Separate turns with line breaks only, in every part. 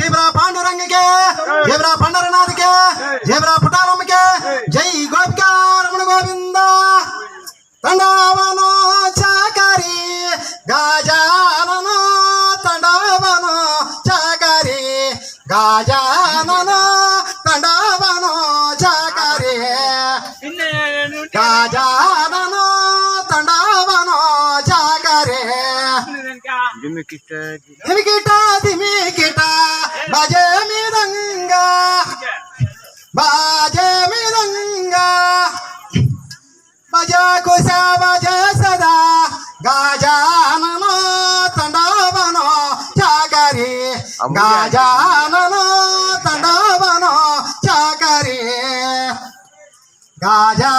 ಜೇಬ್ರಾ ಪಾಂಡುರಂಗಕ್ಕೆ ಜೇಬ್ರಾ ಪಂಡರನಾಥಕ್ಕೆ ಜೇಬ್ರಾ ಪುಟಾರಮ್ಮಕ್ಕೆ ಜೈ ಗೋಪಿಕಾ ರಮಣ ಗೋವಿಂದ ತಂಡವನೋ ಚಾಕರಿ ಗಾಜಾನನ ತಂಡವನೋ ಚಾಕರಿ ಗಾಜಾನನ ತಂಡವನೋ ಚಾಕರಿ ಗಾಜಾನನ ತಂಡವನೋ ಚಾಕರಿ
ದಿಮಿಕಿಟ
ದಿಮಿಕಿಟ बाजे मिरंगा बाजे मिरंगा बजा कुसा बाजा सदा गाजान ननो तंडवनो चाकरी गाजान ननो तंडवनो चाकरी गाजा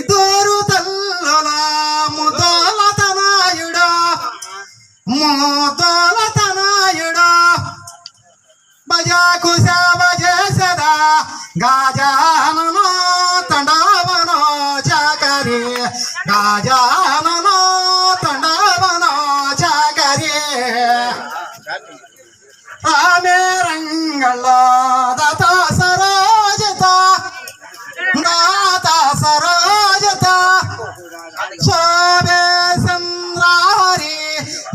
దూరు తల్లలా ముదోలతనాయుడా మోదోలతనాయుడా. భజాకు సేవ చేసదా గాజాననో తండావనో చాకరి. గాజాననో తండావనో చాకరి. రామే రంగళ దతా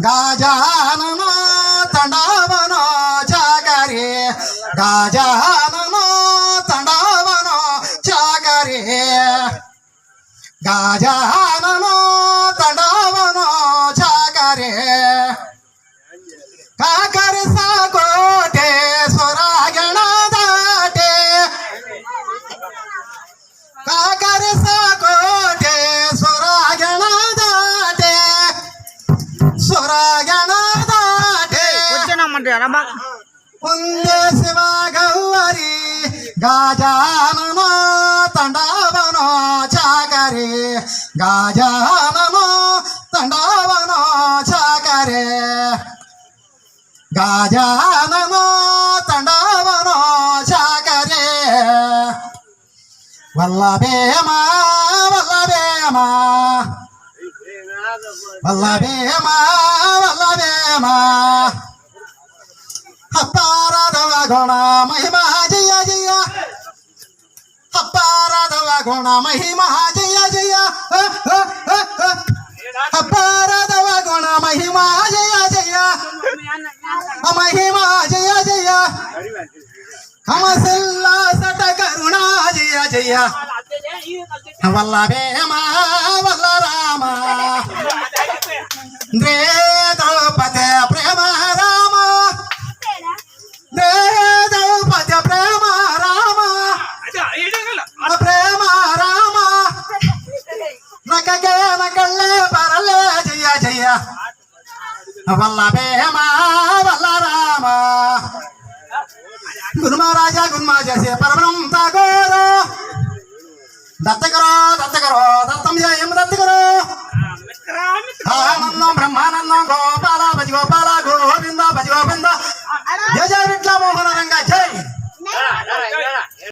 ಗಾಜಾನನ ತಂಡವನೋ ಚಾಕರಿ ಗಾಜಾನನ ತಂಡವನೋ ಚಾಕರಿ ಗಾಜಾನನ ತಂಡವನೋ ಚಾಕರಿ ಕಾಕರ
जाना बाग।
पुण्य शिवा गौरी गजानन तंडावन, चाकरे। गजानन तंडावन, चाकरे। गजानन तंडावन चाकरे वल्लभेमा वल्लभेमा वल्लभेमा वल्लभेमा ಗುಣ ಮಹಿಮಾ ಜಯ ಜಯ ಅಪ್ಪಾರದವ ಗುಣ ಮಹಿಮಾ ಜಯ ಜಯ ಅ, ಅ, ಅ, ಅ. ಅಪ್ಪಾರದವ ಗುಣ ಮಹಿಮಾ ಜಯ ಜಯ ಮಹಿಮಾ ಜಯ ಜಯ ಹಮಸಲ್ಲ ಸಟ ಕರುಣಾ ಜಯ ಜಯ ವಲ್ಲಭೇಮ ವಲ್ಲ ರಾಮ ದ್ರೇ వల్లభేమా వల్ల రామ గురుమహారాజా గురుమా చేసే పరమం తాగోరో దత్తకరో దత్తకరో దత్తం జయం దత్తకరో. ఆనందం బ్రహ్మానందం గోపాల భజ గోపాల గోవింద భజ గోవింద జయ జయ విట్ల మోహన